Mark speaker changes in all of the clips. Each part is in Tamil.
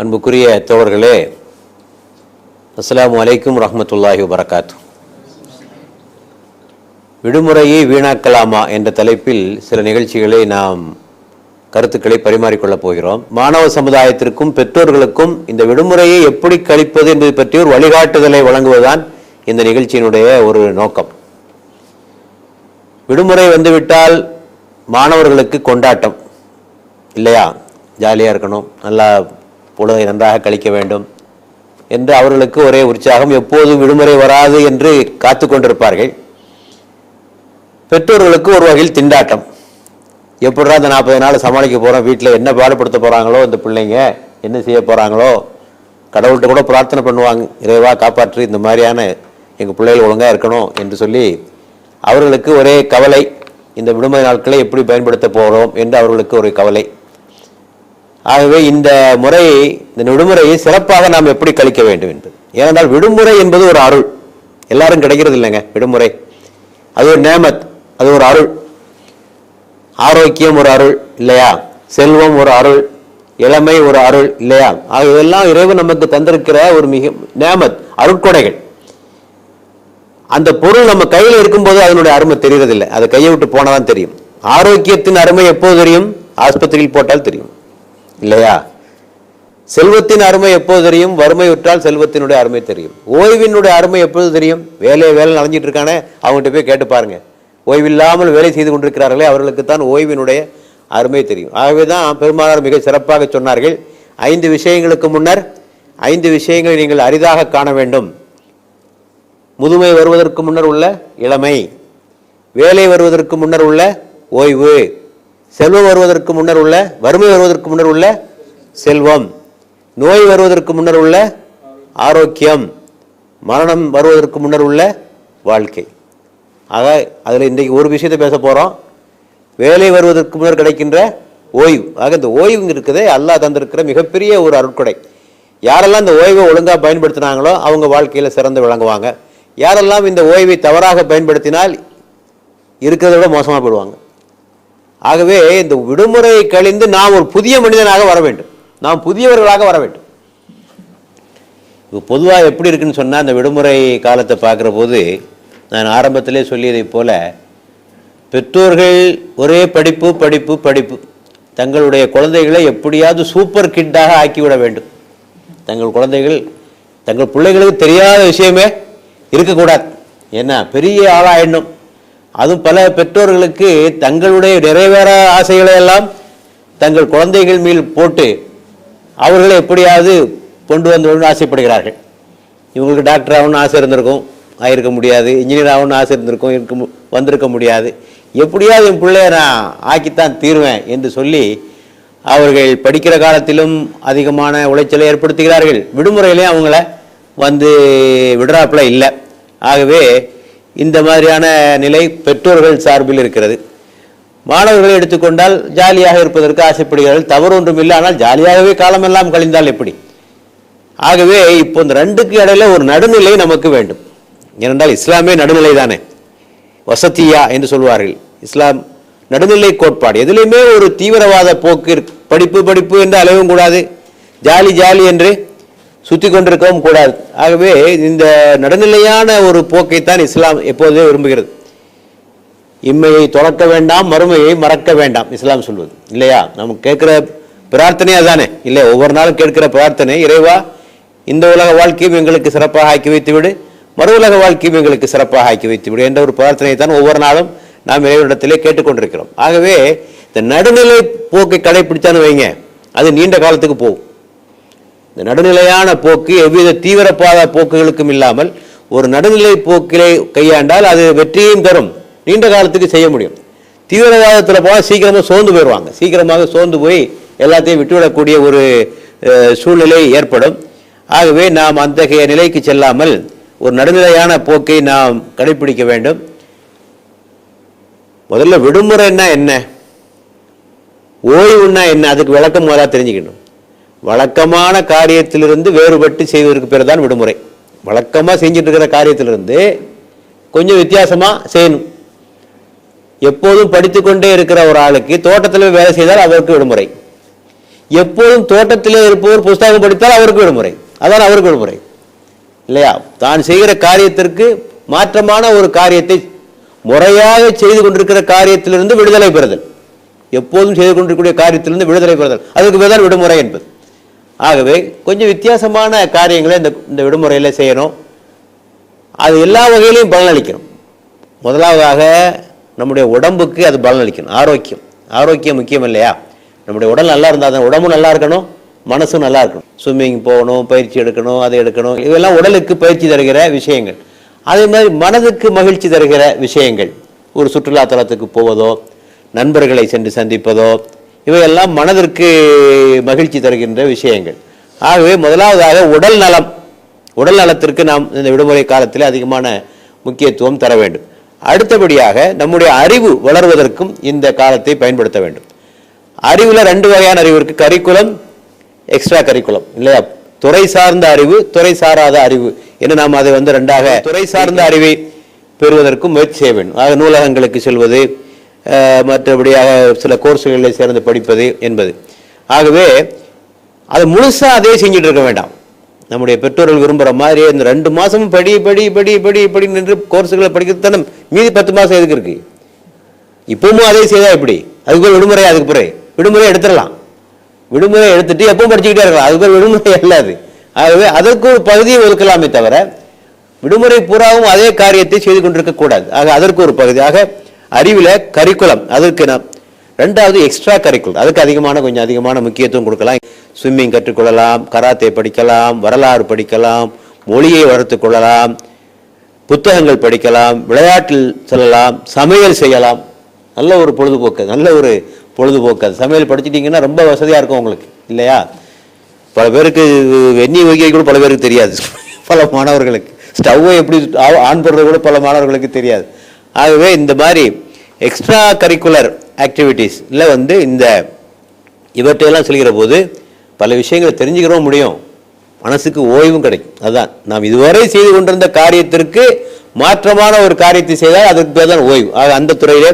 Speaker 1: அன்புக்குரிய தோழர்களே அஸ்ஸலாமு அலைக்கும் ரஹமத்துல்லாஹி வரகாத்து விடுமுறையை வீணாக்கலாமா என்ற தலைப்பில் சில நிகழ்ச்சிகளை நாம் கருத்துக்களை பரிமாறிக்கொள்ளப் போகிறோம். மாணவ சமுதாயத்திற்கும் பெற்றோர்களுக்கும் இந்த விடுமுறையை எப்படி கழிப்பது என்பது பற்றி ஒரு வழிகாட்டுதலை வழங்குவதுதான் இந்த நிகழ்ச்சியினுடைய ஒரு நோக்கம். விடுமுறை வந்துவிட்டால் மாணவர்களுக்கு கொண்டாட்டம் இல்லையா? ஜாலியாக இருக்கணும் நல்லா பொழுதை நன்றாக கழிக்க வேண்டும் என்று அவர்களுக்கு ஒரே உற்சாகம் எப்போதும் விடுமுறை வராது என்று காத்து கொண்டிருப்பார்கள். பெற்றோர்களுக்கு ஒரு வகையில் திண்டாட்டம். எப்படா இந்த நாற்பது நாள் சமாளிக்க போகிறோம் வீட்டில் என்ன பாடுபடுத்த போகிறாங்களோ இந்த பிள்ளைங்க? என்ன செய்ய போகிறாங்களோ கடவுள்கிட்ட கூட பிரார்த்தனை பண்ணுவாங்க. இறைவா காப்பாற்றி இந்த மாதிரியான எங்கள் பிள்ளைகள் ஒழுங்காக இருக்கணும் என்று சொல்லி அவர்களுக்கு ஒரே கவலை இந்த விடுமுறை நாட்களை எப்படி பயன்படுத்த போகிறோம் என்று அவர்களுக்கு ஒரு கவலை. ஆகவே இந்த முறையை இந்த விடுமுறையை சிறப்பாக நாம் எப்படி கழிக்க வேண்டும் என்பது. ஏனென்றால் விடுமுறை என்பது ஒரு அருள். எல்லாரும் கிடைக்கிறது இல்லைங்க விடுமுறை. அது ஒரு நேமத் அது ஒரு அருள். ஆரோக்கியம் ஒரு அருள் இல்லையா? செல்வம் ஒரு அருள் இளமை ஒரு அருள் இல்லையா? ஆக இதெல்லாம் இறைவன் நமக்கு தந்திருக்கிற ஒரு மிக நேமத் அருட்கொடைகள். அந்த பொருள் நம்ம கையில் இருக்கும்போது அதனுடைய அருமை தெரியறதில்லை அதை கையை விட்டு போனால் தான் தெரியும். ஆரோக்கியத்தின் அருமை எப்போது தெரியும்? ஆஸ்பத்திரியில் போட்டால் தெரியும். இல்லையா? செல்வத்தின் அருமை எப்போது தெரியும்? வறுமை விட்டால் செல்வத்தினுடைய அருமை தெரியும். ஓய்வினுடைய அருமை எப்போது தெரியும்? வேலையை வேலை நடந்துட்டு இருக்கானே அவங்ககிட்ட போய் கேட்டு பாருங்க. ஓய்வில்லாமல் வேலை செய்து கொண்டிருக்கிறார்களே அவர்களுக்கு தான் ஓய்வினுடைய அருமை தெரியும். ஆகவே தான் பெருமானார் மிக சிறப்பாக சொன்னார்கள். ஐந்து விஷயங்களுக்கு முன்னர் ஐந்து விஷயங்களை நீங்கள் அரிதாக காண வேண்டும். முதுமை வருவதற்கு முன்னர் உள்ள இளமை வேலை வருவதற்கு முன்னர் உள்ள ஓய்வு. செல்வம் வருவதற்கு முன்னர் உள்ள வறுமை வருவதற்கு முன்னர் உள்ள செல்வம் நோய் வருவதற்கு முன்னர் உள்ள ஆரோக்கியம் மரணம் வருவதற்கு முன்னர் உள்ள வாழ்க்கை. ஆக அதில் இன்றைக்கு ஒரு விஷயத்தை பேச போகிறோம் வேலை வருவதற்கு முன்னர் கிடைக்கின்ற ஓய்வு. ஆக இந்த ஓய்வு இருக்குதே அல்லாஹ் தந்திருக்கிற மிகப்பெரிய ஒரு அருட்கொடை. யாரெல்லாம் இந்த ஓய்வை ஒழுங்காக பயன்படுத்தினாங்களோ அவங்க வாழ்க்கையில் சிறந்து விளங்குவாங்க. யாரெல்லாம் இந்த ஓய்வை தவறாக பயன்படுத்தினால் இருக்கிறத விட மோசமாக போயிடுவாங்க. ஆகவே இந்த விடுமுறையை கழிந்து நாம் ஒரு புதிய மனிதனாக வர வேண்டும். நாம் புதியவர்களாக வர வேண்டும். இப்போ பொதுவாக எப்படி இருக்குன்னு சொன்னால் அந்த விடுமுறை காலத்தை பார்க்குற போது நான் ஆரம்பத்திலே சொல்லியதைப் போல பெற்றோர்கள் ஒரே படிப்பு படிப்பு படிப்பு. தங்களுடைய குழந்தைகளை எப்படியாவது சூப்பர் கிட்டாக ஆக்கிவிட வேண்டும். தங்கள் குழந்தைகள் தங்கள் பிள்ளைகளுக்கு தெரியாத விஷயமே இருக்கக்கூடாது. ஏன்னா பெரிய ஆளாயிடணும் அதுவும் பல பெற்றோர்களுக்கு தங்களுடைய நிறைவேற ஆசைகளை எல்லாம் தங்கள் குழந்தைகள் மேல் போட்டு அவர்களை எப்படியாவது கொண்டு வந்து ஆசைப்படுகிறார்கள். இவங்களுக்கு டாக்டர் ஆகணும்னு ஆசை இருந்திருக்கும். ஆயிருக்க முடியாது. இன்ஜினியர் ஆகணும்னு ஆசை இருந்திருக்கும். இருக்க வந்திருக்க முடியாது. எப்படியாவது என் பிள்ளைய நான் ஆக்கித்தான் தீருவேன் என்று சொல்லி அவர்கள் படிக்கிற காலத்திலும் அதிகமான உளைச்சலை ஏற்படுத்துகிறார்கள். விடுமுறையிலையும் அவங்கள வந்து விடுறாப்புல இல்லை. ஆகவே இந்த மாதிரியான நிலை பெற்றோர்கள் சார்பில் இருக்கிறது. மாணவர்களை எடுத்துக்கொண்டால் ஜாலியாக இருப்பதற்கு ஆசைப்படுகிறார்கள். தவறு ஒன்றும் இல்லை ஆனால் ஜாலியாகவே காலமெல்லாம் கழிந்தால் எப்படி? ஆகவே இப்போ இந்த ரெண்டுக்கு இடையில ஒரு நடுநிலை நமக்கு வேண்டும். ஏனென்றால் இஸ்லாமே நடுநிலை தானே வசத்தியா என்று சொல்வார்கள். இஸ்லாம் நடுநிலை கோட்பாடு. எதுலேயுமே ஒரு தீவிரவாத போக்கு படிப்பு படிப்பு என்று அளவும் கூடாது. ஜாலி ஜாலி என்று சுற்றி கொண்டிருக்கவும் கூடாது. ஆகவே இந்த நடுநிலையான ஒரு போக்கைத்தான் இஸ்லாம் எப்போதுமே விரும்புகிறது. இம்மையை தொடக்க வேண்டாம் மறுமையை மறக்க வேண்டாம் இஸ்லாம் சொல்வது. இல்லையா? நம்ம கேட்குற பிரார்த்தனையாக தானே இல்லை ஒவ்வொரு நாளும் கேட்கிற பிரார்த்தனை இறைவா இந்த உலக வாழ்க்கையும் எங்களுக்கு சிறப்பாக ஆக்கி வைத்து விடு மறு உலக வாழ்க்கையும் எங்களுக்கு சிறப்பாக ஆக்கி வைத்து விடு என்ற ஒரு பிரார்த்தனையை தான் ஒவ்வொரு நாளும் நாம் இறைவனிடத்திலே கேட்டுக்கொண்டிருக்கிறோம். ஆகவே இந்த நடுநிலை போக்கை கடைபிடிச்சான்னு வைங்க. அது நீண்ட காலத்துக்கு போகும். இந்த நடுநிலையான போக்கு எவ்வித தீவிரப்பாத போக்குகளுக்கும் இல்லாமல் ஒரு நடுநிலை போக்கிலே கையாண்டால் அது வெற்றியும் தரும். நீண்ட காலத்துக்கு செய்ய முடியும். தீவிரவாதத்தில் போனால் சீக்கிரமாக சோர்ந்து போயிடுவாங்க சீக்கிரமாக சோர்ந்து போய் எல்லாத்தையும் விட்டுவிடக்கூடிய ஒரு சூழ்நிலை ஏற்படும். ஆகவே நாம் அத்தகைய நிலைக்கு செல்லாமல் ஒரு நடுநிலையான போக்கை நாம் கடைபிடிக்க வேண்டும். முதல்ல விடுமுறைன்னா என்ன? ஓய்வுன்னா என்ன? அதுக்கு விளக்கம் முதலாக தெரிஞ்சுக்கணும். வழக்கமான காரியத்திலிருந்து வேறுபட்டு செய்வதற்கு பேர் தான் விடுமுறை. வழக்கமாக செஞ்சுட்டு இருக்கிற காரியத்திலிருந்து கொஞ்சம் வித்தியாசமாக செய்யணும். எப்போதும் படித்துக்கொண்டே இருக்கிற ஒரு ஆளுக்கு தோட்டத்தில் வேலை செய்தால் அவருக்கு விடுமுறை. எப்போதும் தோட்டத்திலே இருப்பவர் புஸ்தகம் படித்தால் அவருக்கு விடுமுறை. அதான் அவருக்கு விடுமுறை. இல்லையா? தான் செய்கிற காரியத்திற்கு மாற்றமான ஒரு காரியத்தை முறையாக செய்து கொண்டிருக்கிற காரியத்திலிருந்து விடுதலை பெறுதல். எப்போதும் செய்து கொண்டிருக்கக்கூடிய காரியத்திலிருந்து விடுதலை பெறுதல். அதுக்கு பேர் விடுமுறை என்பது. ஆகவே கொஞ்சம் வித்தியாசமான காரியங்களை இந்த இந்த விடுமுறையில் செய்யணும். அது எல்லா வகையிலையும் பலனளிக்கணும். முதலாவதாக நம்முடைய உடம்புக்கு அது பலனளிக்கணும். ஆரோக்கியம். ஆரோக்கியம் முக்கியம் இல்லையா? நம்முடைய உடல் நல்லா இருந்தால் தான் உடம்பும் நல்லா இருக்கணும் மனசும் நல்லா இருக்கணும். ஸ்விம்மிங் போகணும் பயிற்சி எடுக்கணும் அதை எடுக்கணும். இதெல்லாம் உடலுக்கு பயிற்சி தருகிற விஷயங்கள். அதே மாதிரி மனதுக்கு மகிழ்ச்சி தருகிற விஷயங்கள். ஒரு சுற்றுலா தலத்துக்கு போவதோ நண்பர்களை சென்று சந்திப்பதோ இவையெல்லாம் மனதிற்கு மகிழ்ச்சி தருகின்ற விஷயங்கள். ஆகவே முதலாவதாக உடல் நலம். உடல் நலத்திற்கு நாம் இந்த விடுமுறை காலத்தில் அதிகமான முக்கியத்துவம் தர வேண்டும். அடுத்தபடியாக நம்முடைய அறிவு வளர்வதற்கும் இந்த காலத்தை பயன்படுத்த வேண்டும். அறிவுல ரெண்டு வகையான அறிவு இருக்கு. கரிக்குலம் எக்ஸ்ட்ரா கரிக்குலம் இல்லையா? துறை சார்ந்த அறிவு துறை சாராத அறிவு என்று நாம் அதை வந்து ரெண்டாக துறை சார்ந்த அறிவை பெறுவதற்கும் முயற்சி செய்ய வேண்டும். ஆக நூலகங்களுக்கு செல்வது மற்றபடியாக சில கோர்ஸுகளில் சேர்ந்து படிப்பது என்பது. ஆகவே அது முழுசாக அதே செஞ்சுட்டு இருக்க வேண்டாம். நம்முடைய பெற்றோர்கள் விரும்புகிற மாதிரி இந்த ரெண்டு மாதமும் படி படி படி படி படி நின்று கோர்ஸுகளை படிக்கிறது தானே மீதி பத்து மாதம் எதுக்கு இருக்கு? இப்பவும் அதே செய்தால் எப்படி? அதுக்கு விடுமுறை அதுக்கு பிறகு. விடுமுறை எடுத்துடலாம். விடுமுறை எடுத்துட்டு எப்பவும் படிச்சுக்கிட்டே இருக்கலாம். அதுக்கு விடுமுறை இல்லாது ஆகவே அதற்கு ஒரு பகுதியை ஒதுக்கலாமே தவிர விடுமுறை பூராவும் அதே காரியத்தை செய்து கொண்டிருக்க கூடாது ஆக அதற்கு ஒரு பகுதியாக அறிவில் கரிக்குலம் அதற்கு நான் ரெண்டாவது எக்ஸ்ட்ரா கரிக்குலம் அதுக்கு அதிகமான கொஞ்சம் அதிகமான முக்கியத்துவம் கொடுக்கலாம். ஸ்விம்மிங் கற்றுக்கொள்ளலாம் கராத்தே படிக்கலாம் வரலாறு படிக்கலாம் மொழியை வளர்த்துக் கொள்ளலாம் புத்தகங்கள் படிக்கலாம் விளையாட்டில் செல்லலாம் சமையல் செய்யலாம். நல்ல ஒரு பொழுதுபோக்கு நல்ல ஒரு பொழுதுபோக்கு. அது சமையல் படிச்சிட்டிங்கன்னா ரொம்ப வசதியாக இருக்கும் உங்களுக்கு இல்லையா? பல பேருக்கு வெந்நீர் வகை கூட பல பேருக்கு தெரியாது. பல மாணவர்களுக்கு. ஸ்டவ்வை எப்படி ஆ- ஆன் பண்ணுறது கூட பல மாணவர்களுக்கு தெரியாது. ஆகவே இந்த மாதிரி எக்ஸ்ட்ரா கரிக்குலர் ஆக்டிவிட்டீஸில் வந்து இந்த இவற்றையெல்லாம் சொல்கிற போது பல விஷயங்களை தெரிஞ்சுக்கிறவும் முடியும். மனசுக்கு ஓய்வும் கிடைக்கும். அதுதான் நாம் இதுவரை செய்து கொண்டிருந்த காரியத்திற்கு மாற்றமான ஒரு காரியத்தை செய்தால் அதற்கு பேர் தான் ஓய்வு. ஆக அந்த துறையிலே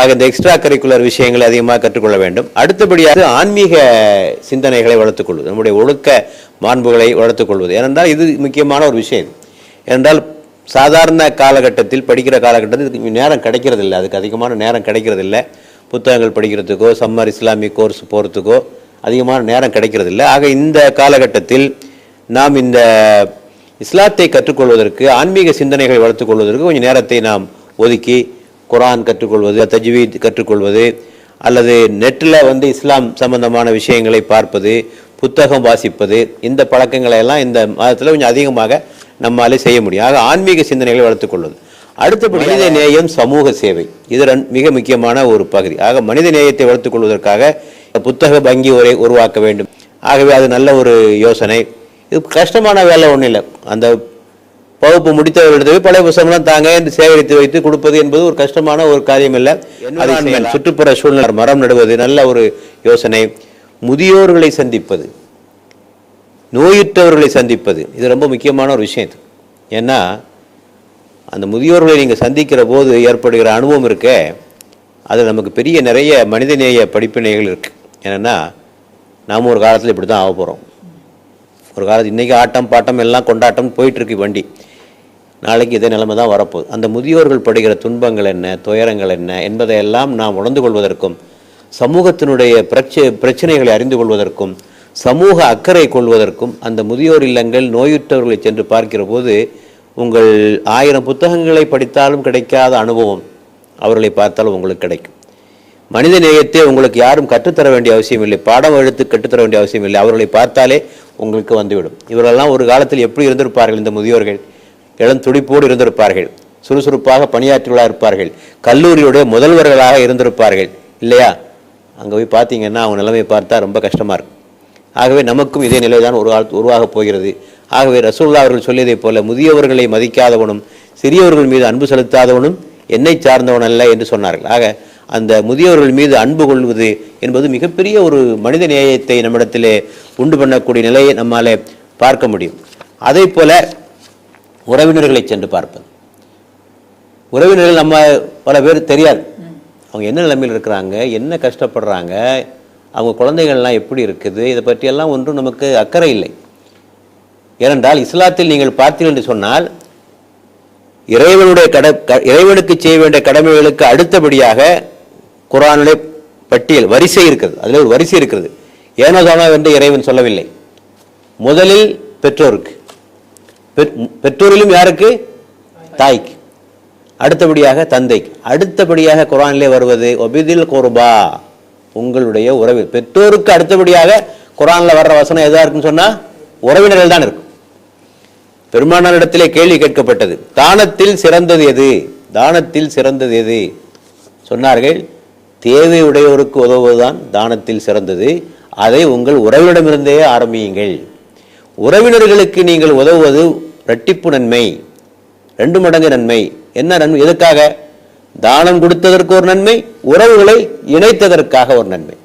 Speaker 1: ஆக இந்த எக்ஸ்ட்ரா கரிக்குலர் விஷயங்களை அதிகமாக கற்றுக்கொள்ள வேண்டும். அடுத்தபடியாக ஆன்மீக சிந்தனைகளை வளர்த்துக்கொள்வது நம்முடைய ஒழுக்க மாண்புகளை வளர்த்துக்கொள்வது ஏனென்றால் இது முக்கியமான ஒரு விஷயம். ஏனென்றால் சாதாரண காலகட்டத்தில் படிக்கிற காலகட்டத்தில் இதுக்கு நேரம் கிடைக்கிறதில்ல. அதுக்கு அதிகமான நேரம் கிடைக்கிறதில்ல. புத்தகங்கள் படிக்கிறதுக்கோ சம்மர் இஸ்லாமிக் கோர்ஸ் போகிறதுக்கோ அதிகமான நேரம் கிடைக்கிறதில்ல. ஆக இந்த காலகட்டத்தில் நாம் இந்த இஸ்லாத்தை கற்றுக்கொள்வதற்கு ஆன்மீக சிந்தனைகளை வளர்த்துக்கொள்வதற்கு கொஞ்சம் நேரத்தை நாம் ஒதுக்கி குரான் கற்றுக்கொள்வது தஜ்வீத் கற்றுக்கொள்வது அல்லது நெட்டில் வந்து இஸ்லாம் சம்பந்தமான விஷயங்களை பார்ப்பது புத்தகம் வாசிப்பது இந்த பழக்கங்களை எல்லாம் இந்த மாதத்தில் கொஞ்சம் அதிகமாக நம்மாலே செய்ய முடியும். ஆக ஆன்மீக சிந்தனைகளை வளர்த்துக் கொள்வது. அடுத்தபடி மனித நேயம் சமூக சேவை. இது மிக முக்கியமான ஒரு பகுதி. ஆக மனித நேயத்தை வளர்த்துக் கொள்வதற்காக புத்தக வங்கி உரை உருவாக்க வேண்டும். ஆகவே அது நல்ல ஒரு யோசனை. இது கஷ்டமான வேலை ஒன்றும் இல்லை. அந்த வகுப்பு முடித்தவர்களிடத்தை போய் பழைய புத்தகம்லாம் தாங்க சேகரித்து வைத்து கொடுப்பது என்பது ஒரு கஷ்டமான ஒரு காரியம் இல்லை. சுற்றுப்புற சூழ்நிலை மரம் நடுவது நல்ல ஒரு யோசனை. முதியோர்களை சந்திப்பது. நோயுற்றவர்களை சந்திப்பது. இது ரொம்ப முக்கியமான ஒரு விஷயம் இது. ஏன்னா அந்த முதியோர்களை நீங்கள் சந்திக்கிற போது ஏற்படுகிற அனுபவம் இருக்க அது நமக்கு பெரிய நிறைய மனிதநேய படிப்பினைகள் இருக்குது என்னன்னா நாம் ஒரு காலத்தில் இப்படி தான் ஆக போகிறோம் ஒரு காலத்து இன்றைக்கி ஆட்டம் பாட்டம் எல்லாம் கொண்டாட்டம் போயிட்டுருக்கு வண்டி. நாளைக்கு இதே நிலைமை தான் வரப்போகுது. அந்த முதியோர்கள் படுகிற துன்பங்கள் என்ன துயரங்கள் என்ன என்பதையெல்லாம் நாம் உணர்ந்து கொள்வதற்கும் சமூகத்தினுடைய பிரச்ச பிரச்சனைகளை அறிந்து கொள்வதற்கும் சமூக அக்கறை கொள்வதற்கும் அந்த முதியோர் இல்லங்கள் நோயுற்றவர்களை சென்று பார்க்கிற போது உங்கள் ஆயிரம் புத்தகங்களை படித்தாலும் கிடைக்காத அனுபவம் அவர்களை பார்த்தாலும் உங்களுக்கு கிடைக்கும். மனித நேயத்தை உங்களுக்கு யாரும் கற்றுத்தர வேண்டிய அவசியம் இல்லை. பாடம் எடுத்து கற்றுத்தர வேண்டிய அவசியம் இல்லை. அவர்களை பார்த்தாலே உங்களுக்கு வந்துவிடும். இவரெல்லாம் ஒரு காலத்தில் எப்படி இருந்திருப்பார்கள் இந்த முதியோர்கள்? இளம் துடிப்போடு இருந்திருப்பார்கள். சுறுசுறுப்பாக பணியாற்றிகளாக இருப்பார்கள். கல்லூரியுடைய முதல்வர்களாக இருந்திருப்பார்கள். இல்லையா? அங்கே போய் பார்த்தீங்கன்னா அவங்க நிலைமையை பார்த்தா ரொம்ப கஷ்டமாக இருக்கும். ஆகவே நமக்கும் இதே நிலை தான் ஒரு உருவாகப் போகிறது. ஆகவே ரசூல்லா அவர்கள் சொல்லியதைப் போல முதியவர்களை மதிக்காதவனும் சிறியவர்கள் மீது அன்பு செலுத்தாதவனும் என்னை சார்ந்தவன் அல்ல என்று சொன்னார்கள். ஆக அந்த முதியவர்கள் மீது அன்பு கொள்வது என்பது மிகப்பெரிய ஒரு மனித நேயத்தை நம்மிடத்திலே உண்டு பண்ணக்கூடிய நிலையை நம்மாலே பார்க்க முடியும். அதே போல உறவினர்களை சென்று பார்ப்பது. உறவினர்கள் நம்ம பல பேர் தெரியாது. அவங்க என்ன நிலைமையில் இருக்கிறாங்க என்ன கஷ்டப்படுறாங்க அவங்க குழந்தைகள்லாம் எப்படி இருக்குது? இதை பற்றியெல்லாம் ஒன்றும் நமக்கு அக்கறை இல்லை. ஏனென்றால் இஸ்லாத்தில் நீங்கள் பார்த்தீர்கள் என்று சொன்னால் இறைவனுடைய கட க- இறைவனுக்கு செய்ய வேண்டிய கடமைகளுக்கு அடுத்தபடியாக குரானுடைய பட்டியல் வரிசை இருக்கிறது. அதில் ஒரு வரிசை இருக்கிறது. ஏனோ தானோ என்று இறைவன் சொல்லவில்லை. முதலில் பெற்றோருக்கு. பெற்றோரிலும் யாருக்கு? தாய்க்கு. அடுத்தபடியாக தந்தைக்கு. அடுத்தபடியாக குரானிலே வருவது ஒபிதில் குர்பா. உங்களுடைய உறவு. பெற்றோருக்கு அடுத்தபடியாக குரானில் வர்ற வசனம் எதாக இருக்குன்னு சொன்னால் உறவினர்கள் தான் இருக்கும். பெருமானாரிடத்திலே கேள்வி கேட்கப்பட்டது. தானத்தில் சிறந்தது எது? தானத்தில் சிறந்தது எது? சொன்னார்கள் தேவை உடையோருக்கு உதவுவதுதான் தானத்தில் சிறந்தது. அதை உங்கள் உறவினரிடமிருந்தே ஆரம்பியுங்கள். உறவினர்களுக்கு நீங்கள் உதவுவது ரட்டிப்பு நன்மை. ரெண்டு மடங்கு நன்மை. என்ன நன்மை? எதுக்காக? தானம் கொடுத்ததற்கு ஒரு நன்மை உறவுகளை இணைத்ததற்காக ஒரு நன்மை.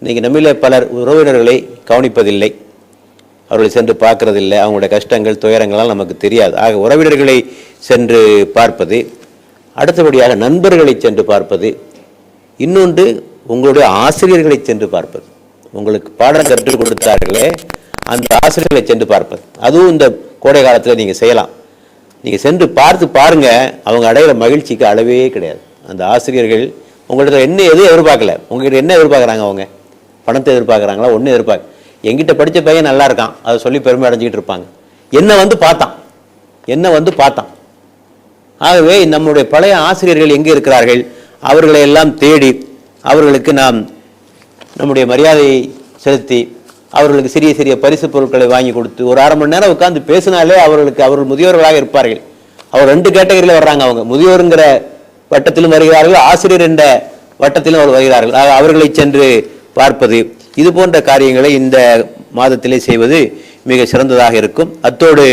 Speaker 1: இன்றைக்கி நம்மிலே பலர் உறவினர்களை கவனிப்பதில்லை. அவர்களை சென்று பார்க்கறதில்லை. அவங்களுடைய கஷ்டங்கள் துயரங்கள்லாம் நமக்கு தெரியாது. ஆக உறவினர்களை சென்று பார்ப்பது அடுத்தபடியாக நண்பர்களை சென்று பார்ப்பது இன்னொன்று உங்களுடைய ஆசிரியர்களை சென்று பார்ப்பது. உங்களுக்கு பாடம் கற்றுக் கொடுத்தார்களே அந்த ஆசிரியர்களை சென்று பார்ப்பது. அதுவும் இந்த கோடை காலத்தில் நீங்கள் செய்யலாம். நீங்கள் சென்று பார்த்து பாருங்கள் அவங்க அடையிற மகிழ்ச்சிக்கு அளவே கிடையாது. அந்த ஆசிரியர்கள் உங்கள்கிட்ட என்ன எதுவும் எதிர்பார்க்கல? உங்ககிட்ட என்ன எதிர்பார்க்குறாங்க அவங்க? பணத்தை எதிர்பார்க்குறாங்களா? ஒன்றும் எதிர்பார்க்க எங்கிட்ட படித்த பையன் நல்லா இருக்கான் அதை சொல்லி பெருமை அடைஞ்சிக்கிட்டு இருப்பாங்க. என்ன வந்து பார்த்தான்? என்ன வந்து பார்த்தான்? ஆகவே நம்முடைய பழைய ஆசிரியர்கள் எங்கே இருக்கிறார்கள்? அவர்களை எல்லாம் தேடி அவர்களுக்கு நாம் நம்முடைய மரியாதையை செலுத்தி அவர்களுக்கு சிறிய சிறிய பரிசு பொருட்களை வாங்கி கொடுத்து ஒரு அரை மணி நேரம் உட்காந்து பேசினாலே அவர்களுக்கு அவர்கள் முதியோர்களாக இருப்பார்கள். அவர் ரெண்டு கேட்டகரியில் வர்றாங்க அவங்க. முதியோருங்கிற வட்டத்திலும் வருகிறார்கள் ஆசிரியர் என்ற வட்டத்திலும் அவர் வருகிறார்கள். அவர்களை சென்று பார்ப்பது இது போன்ற காரியங்களை இந்த மாதத்திலே செய்வது மிக சிறந்ததாக இருக்கும். அத்தோடு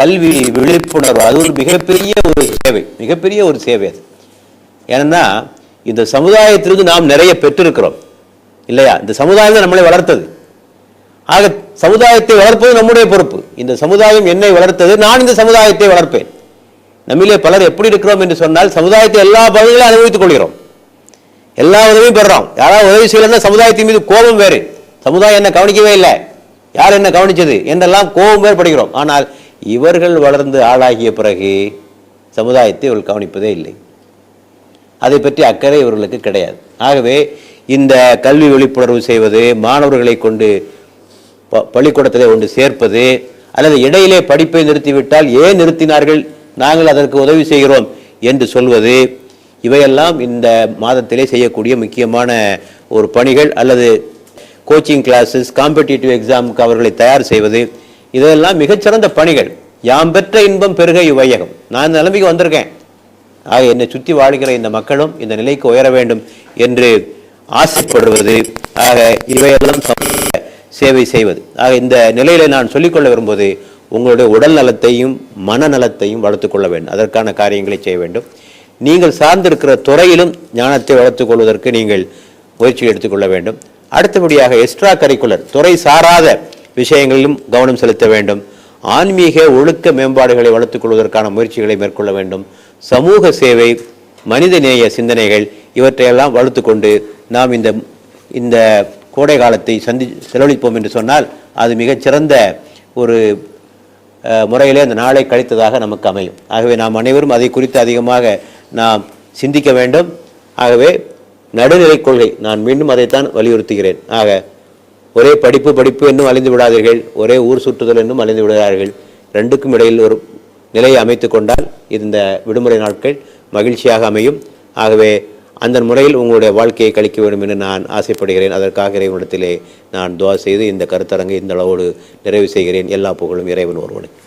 Speaker 1: கல்வி விழிப்புணர்வு அது ஒரு மிகப்பெரிய ஒரு சேவை மிகப்பெரிய ஒரு சேவை அது. ஏன்னா இந்த சமுதாயத்திலிருந்து நாம் நிறைய பெற்றிருக்கிறோம். இல்லையா? இந்த சமுதாயம் நம்மளை வளர்த்தது. ஆக சமுதாயத்தை வளர்ப்பது நம்முடைய பொறுப்பு. இந்த சமுதாயம் என்னை வளர்த்தது நான் இந்த சமுதாயத்தை வளர்ப்பேன். நம்மிலே பலர் எப்படி இருக்கிறோம் என்று சொன்னால் சமுதாயத்தை எல்லா பகுதிகளும் அனுபவித்துக் கொள்கிறோம். எல்லா உதவியும் பெறுறோம். யாராவது உதவி செய்யலன்னா சமுதாயத்தின் மீது கோபம் வேறு. சமுதாயம் என்ன கவனிக்கவே இல்லை. யார் என்ன கவனிச்சது? என்றெல்லாம் கோபம் வேறு படுகிறோம் ஆனால் இவர்கள் வளர்ந்து ஆளாகிய பிறகு சமுதாயத்தை இவர்கள் கவனிப்பதே இல்லை. அதை பற்றி அக்கறை இவர்களுக்கு கிடையாது. ஆகவே இந்த கல்வி விழிப்புணர்வு செய்வது மாணவர்களை கொண்டு பள்ளிக்கூடத்திலே ஒன்று சேர்ப்பது அல்லது இடையிலே படிப்பை நிறுத்திவிட்டால் ஏன் நிறுத்தினார்கள்? நாங்கள் அதற்கு உதவி செய்கிறோம் என்று சொல்வது இவையெல்லாம் இந்த மாதத்திலே செய்யக்கூடிய முக்கியமான ஒரு பணிகள் அல்லது கோச்சிங் கிளாஸஸ் காம்படிட்டிவ் எக்ஸாமுக்கு அவர்களை தயார் செய்வது இதெல்லாம் மிகச்சிறந்த பணிகள். யாம் பெற்ற இன்பம் பெருக இவ்வையகம். நான் இந்த நிலைமைக்கு வந்திருக்கேன். ஆக என்னை சுற்றி வாழ்கிற இந்த மக்களும் இந்த நிலைக்கு உயர வேண்டும் என்று ஆசைப்படுவது. ஆக இவையெல்லாம் சமூக சேவை செய்வது. ஆக இந்த நிலையில நான் சொல்லிக்கொள்ள விரும்புவது உங்களுடைய உடல் நலத்தையும் மனநலத்தையும் வளர்த்துக் கொள்ள வேண்டும். அதற்கான காரியங்களை செய்ய வேண்டும். நீங்கள் சார்ந்திருக்கிற துறையிலும் ஞானத்தை வளர்த்துக்கொள்வதற்கு நீங்கள் முயற்சி எடுத்துக்கொள்ள வேண்டும். அடுத்தபடியாக எக்ஸ்ட்ரா கரிக்குலர் துறை சாராத விஷயங்களிலும் கவனம் செலுத்த வேண்டும். ஆன்மீக ஒழுக்க மேம்பாடுகளை வளர்த்துக் கொள்வதற்கான முயற்சிகளை மேற்கொள்ள வேண்டும். சமூக சேவை மனிதநேய சிந்தனைகள் இவற்றையெல்லாம் வளர்த்துக்கொண்டு நாம் இந்த இந்த கோடை காலத்தை சந்தி செலவழிப்போம் என்று சொன்னால் அது மிகச்சிறந்த ஒரு முறையிலே அந்த நாளை கழித்ததாக நமக்கு அமையும். ஆகவே நாம் அனைவரும் அதை குறித்து அதிகமாக நாம் சிந்திக்க வேண்டும். ஆகவே நடுநிலை கொள்கை நான் மீண்டும் அதைத்தான் வலியுறுத்துகிறேன். ஆக ஒரே படிப்பு படிப்பு என்னும் அழிந்து விடாதீர்கள். ஒரே ஊர் சுற்றுதல் என்னும் அழிந்து விடாதீர்கள். ரெண்டுக்கும் இடையில் ஒரு நிலையை அமைத்து கொண்டால் இந்த விடுமுறை நாட்கள் மகிழ்ச்சியாக அமையும். ஆகவே அந்த முறையில் உங்களுடைய வாழ்க்கையை கழிக்க வேண்டும் என்று நான் ஆசைப்படுகிறேன். அதற்காக இறைவனிடத்திலே நான் துவா செய்து இந்த கருத்தரங்கை இந்த அளவோடு நிறைவு செய்கிறேன். எல்லா புகழும் இறைவன் ஒருவனுக்கு